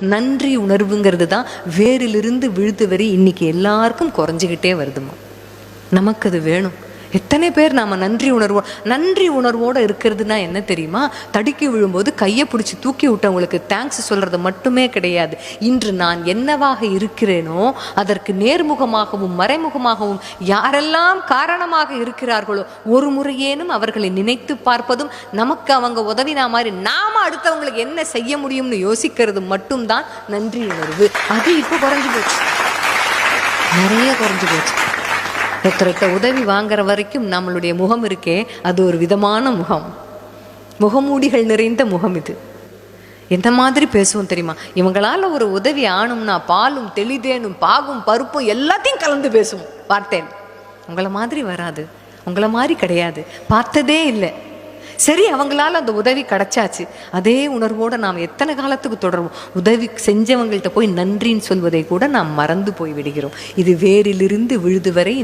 நன்றி உணர்வுங்கிறது தான் வேரிலிருந்து விழுது வரி இன்னைக்கு எல்லாருக்கும் குறைஞ்சிக்கிட்டே வருதுமா. நமக்கு அது வேணும். எத்தனை பேர் நாம் நன்றி உணர்வோ நன்றி உணர்வோடு இருக்கிறதுனா என்ன தெரியுமா? தடுக்கி விழும்போது கையை பிடிச்சி தூக்கி விட்டவங்களுக்கு தேங்க்ஸ் சொல்கிறது மட்டுமே கிடையாது. இன்று நான் என்னவாக இருக்கிறேனோ அதற்கு நேர்முகமாகவும் மறைமுகமாகவும் யாரெல்லாம் காரணமாக இருக்கிறார்களோ ஒரு முறையேனும் அவர்களை நினைத்து பார்ப்பதும் நமக்கு அவங்க உதவினா மாதிரி நாம அடுத்தவங்களுக்கு என்ன செய்ய முடியும்னு யோசிக்கிறது மட்டும்தான் நன்றி உணர்வு. அது இப்போ குறைஞ்சு போச்சு. நிறைய குறைஞ்சு போச்சு. ஒருத்தர்கிட்ட உதவி வாங்குற வரைக்கும் நம்மளுடைய முகம் இருக்கே அது ஒரு விதமான முகம். முகமூடிகள் நிறைந்த முகம் இது. எந்த மாதிரி பேசுவோம் தெரியுமா? இவங்களால ஒரு உதவி ஆணும்னா பாலும் தெளிதேனும் பாகும் பருப்பும் எல்லாத்தையும் கலந்து பேசுவோம். பார்த்தேன். உங்களை மாதிரி வராது. உங்களை மாதிரி கிடையாது. பார்த்ததே இல்லை. சரி அவங்களால அந்த உதவி கிடைச்சாச்சு. அதே உணர்வோடு நாம் எத்தனை காலத்துக்கு தொடருவோம்? உதவி செஞ்சவங்கள்ட்ட போய் நன்றின்னு சொல்வதை கூட நாம் மறந்து போய் விடுகிறோம். இது வேரிலிருந்து விழுது வரை